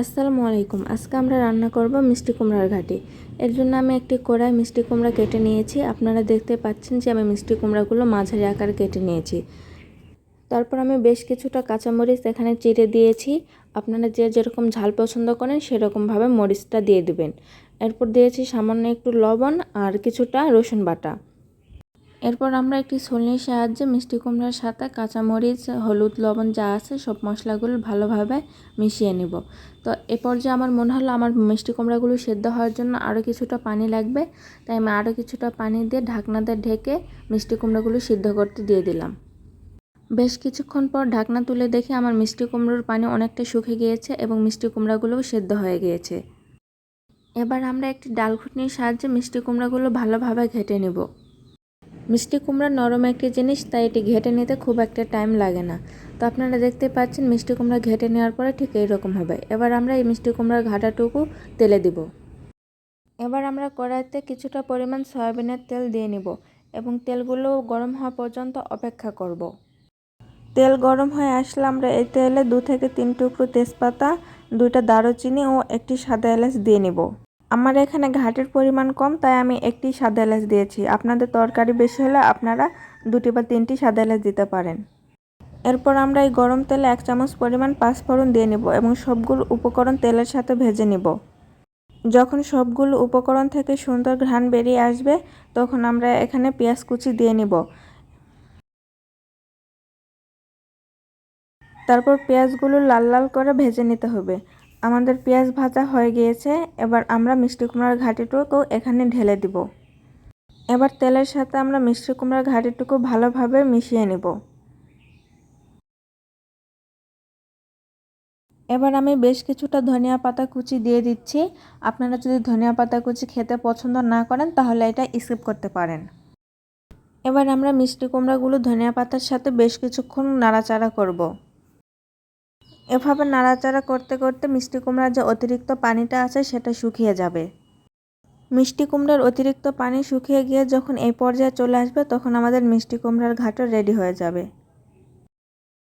আসসালামু আলাইকুম। আজকে আমরা রান্না করব মিষ্টি কুমড়ার ঘাটি। এর জন্য আমি একটি কড়াই মিষ্টি কুমড়া কেটে নিয়েছি। আপনারা দেখতে পাচ্ছেন যে আমি মিষ্টি কুমড়াগুলো মাঝারি আকার কেটে নিয়েছি। তারপর আমি বেশ কিছুটা কাঁচামরিচ এখানে চিড়ে দিয়েছি। আপনারা যে যেরকম ঝাল পছন্দ করেন সেরকমভাবে মরিচটা দিয়ে দেবেন। এরপর দিয়েছি সামান্য একটু লবণ আর কিছুটা রসুন বাটা। এরপর আমরা একটি ছলনির সাহায্যে মিষ্টি কুমড়ার সাথে কাঁচামরিচ, হলুদ, লবণ যা আছে সব মশলাগুলো ভালোভাবে মিশিয়ে নিব। তো এ পর্যায়ে আমার মনে হলো আমার মিষ্টি কুমড়াগুলো সেদ্ধ হওয়ার জন্য আরও কিছুটা পানি লাগবে, তাই আমি আরও কিছুটা পানি দিয়ে ঢাকনা দিয়ে ঢেকে মিষ্টি কুমড়াগুলো সিদ্ধ করতে দিয়ে দিলাম। বেশ কিছুক্ষণ পর ঢাকনা তুলে দেখি আমার মিষ্টি কুমড়োর পানি অনেকটা শুকে গিয়েছে এবং মিষ্টি কুমড়াগুলোও সেদ্ধ হয়ে গিয়েছে। এবার আমরা একটি ডাল ঘুটনির সাহায্যে মিষ্টি কুমড়াগুলো ভালোভাবে ঘেটে নেব। মিষ্টি কুমড়া নরম একটি জিনিস, তাই এটি ঘেটে নিতে খুব একটা টাইম লাগে না। তো আপনারা দেখতে পাচ্ছেন, মিষ্টি কুমড়া ঘেটে নেওয়ার পরে ঠিক এইরকম হবে। এবার আমরা এই মিষ্টি কুমড়ার ঘাটাটুকু তেলে দিব। এবার আমরা কড়াইতে কিছুটা পরিমাণ সয়াবিনের তেল দিয়ে নিব এবং তেলগুলো গরম হওয়া পর্যন্ত অপেক্ষা করব। তেল গরম হয়ে আসলে আমরা এই তেলে দু থেকে তিন টুকরো তেজপাতা, দুইটা দারুচিনি ও একটি সাদা এলাচ দিয়ে নিব। আমার এখানে ঘাটের পরিমাণ কম, তাই আমি একটি সাদা এলাচ দিয়েছি। আপনাদের তরকারি বেশি হলে আপনারা দুটি বা তিনটি সাদা এলাচ দিতে পারেন। এরপর আমরা এই গরম তেলে এক চামচ পরিমাণ পাঁচফোড়ন দিয়ে নিব এবং সবগুলো উপকরণ তেলের সাথে ভেজে নিব। যখন সবগুলো উপকরণ থেকে সুন্দর ঘ্রাণ বেরিয়ে আসবে, তখন আমরা এখানে পেঁয়াজ কুচি দিয়ে নিব। তারপর পেঁয়াজগুলো লাল লাল করে ভেজে নিতে হবে। আমাদের পেঁয়াজ ভাজা হয়ে গিয়েছে, এবার আমরা মিষ্টি কুমড়ার ঘাটিটুকু এখানে ঢেলে দিব। এবার তেলের সাথে আমরা মিষ্টি কুমড়ার ঘাটিটুকু ভালোভাবে মিশিয়ে নেব। এবার আমি বেশ কিছুটা ধনিয়া পাতা কুচি দিয়ে দিচ্ছি। আপনারা যদি ধনিয়া পাতা কুচি খেতে পছন্দ না করেন, তাহলে এটা স্কিপ করতে পারেন। এবার আমরা মিষ্টি কুমড়াগুলো ধনিয়া পাতার সাথে বেশ কিছুক্ষণ নাড়াচাড়া করব। এভাবে নাড়াচাড়া করতে করতে মিষ্টি কুমড়ার যে অতিরিক্ত পানিটা আছে সেটা শুকিয়ে যাবে। মিষ্টি কুমড়ার অতিরিক্ত পানি শুকিয়ে গিয়ে যখন এই পর্যায়ে চলে আসবে, তখন আমাদের মিষ্টি কুমড়ার ঘাটও রেডি হয়ে যাবে।